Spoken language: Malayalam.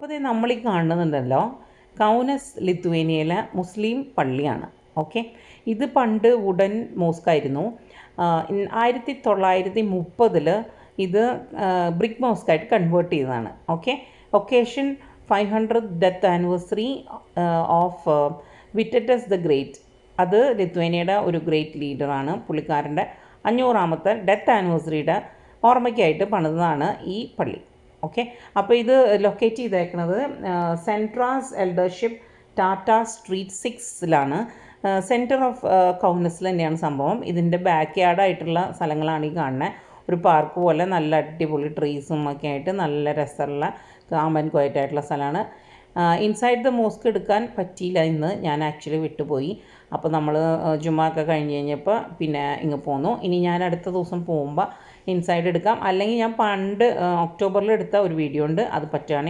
അപ്പോൾ ഇത് നമ്മൾ ഈ കാണുന്നുണ്ടല്ലോ കൗനസ് ലിത്വേനിയയിലെ മുസ്ലിം പള്ളിയാണ്. ഓക്കെ ഇത് പണ്ട് വുഡൻ മോസ്കായിരുന്നു ആയിരത്തി തൊള്ളായിരത്തി മുപ്പതിൽ ഇത് ബ്രിക്ക് മോസ്കായിട്ട് കൺവേർട്ട് ചെയ്തതാണ്. Okay occasion five hundred death anniversary of Vytautas the great അത് ലിത്വേനിയയുടെ ഒരു ഗ്രേറ്റ് ലീഡറാണ് പുള്ളിക്കാരന്റെ അഞ്ഞൂറാമത്തെ ഡെത്ത് ആനിവേഴ്സറിയുടെ ഓർമ്മയ്ക്കായിട്ട് പണിതതാണ് ഈ പള്ളി. ഓക്കെ അപ്പോൾ ഇത് ലൊക്കേറ്റ് ചെയ്തേക്കുന്നത് സെൻട്രാസ് എൽഡർഷിപ്പ് ടാറ്റ സ്ട്രീറ്റ് സിക്സിലാണ് സെന്റർ ഓഫ് കൗണ്ടസിൽ തന്നെയാണ് സംഭവം. ഇതിന്റെ ബാക്ക് യാർഡായിട്ടുള്ള സ്ഥലങ്ങളാണ് ഈ കാണുന്നത് ഒരു പാർക്ക് പോലെ നല്ല അടിപൊളി ട്രീസും ഒക്കെ ആയിട്ട് നല്ല രസമുള്ള കാമൻ ക്വയറ്റ് ആയിട്ടുള്ള സ്ഥലമാണ്. ഇൻസൈഡ് ദ മോസ്ക് എടുക്കാൻ പറ്റിയില്ല ഇന്ന്. ഞാൻ ആക്ച്വലി വിട്ടുപോയി. അപ്പോൾ നമ്മൾ ജുമാക്കെ കഴിഞ്ഞ് കഴിഞ്ഞപ്പോൾ പിന്നെ ഇങ്ങ് പോന്നു. ഇനി ഞാൻ അടുത്ത ദിവസം പോകുമ്പോൾ ഇൻസൈഡ് എടുക്കാം. അല്ലെങ്കിൽ ഞാൻ പണ്ട് ഒക്ടോബറിൽ എടുത്ത ഒരു വീഡിയോ ഉണ്ട്. അത് പറ്റുകയാണെങ്കിൽ